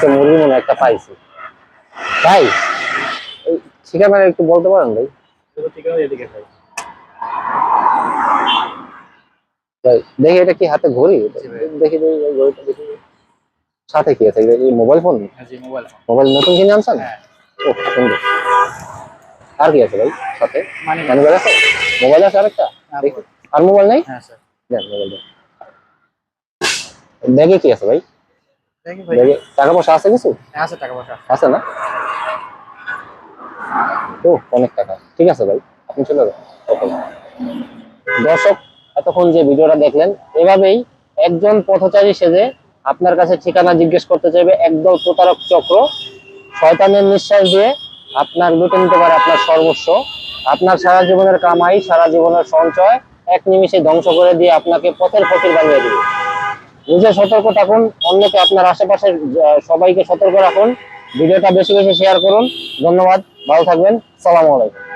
আজকে মুরগি মনে একটা পাইছি। ভাই ঠিকানা একটু বলতে পারেন ভাই? দেখি এটা কি হাতে ঘড়ি? দেখি দেখি ঘড়িটা দেখি। সাথে কি আছে? মোবাইল ফোন মোবাইল নতুন কিনে আনছেন? হ্যাঁ। ও সুন্দর। আর কি আছে ভাই সাথে? আছে? মোবাইল আছে আরেকটা? হ্যাঁ, আর মোবাইল নেই? হ্যাঁ স্যার মোবাইল ব্যাগে কি আছে ভাই? দেখি টাকা পয়সা আছে কিছু? আছে টাকা পয়সা আছে না? ও অনেক টাকা। ঠিক আছে ভাই আপনি চলে যান দর্শক এতক্ষণ যে ভিডিওটা দেখলেন এভাবেই একজন পথচারী সেজে আপনার কাছে ঠিকানা জিজ্ঞেস করতে চাইবে একদল প্রতারক চক্র। শয়তানের নিঃশ্বাস দিয়ে আপনার লুটে নিতে পারে আপনার সর্বস্ব। আপনার সারা জীবনের কামাই সারা জীবনের সঞ্চয় এক নিমিষে ধ্বংস করে দিয়ে আপনাকে পথের ফকির বানিয়ে দিবে। নিজে সতর্ক থাকুন, অন্যকে আপনার আশেপাশের সবাইকে সতর্ক রাখুন। ভিডিওটা বেশি বেশি শেয়ার করুন। ধন্যবাদ, ভালো থাকবেন। সালাম আলাইকুম।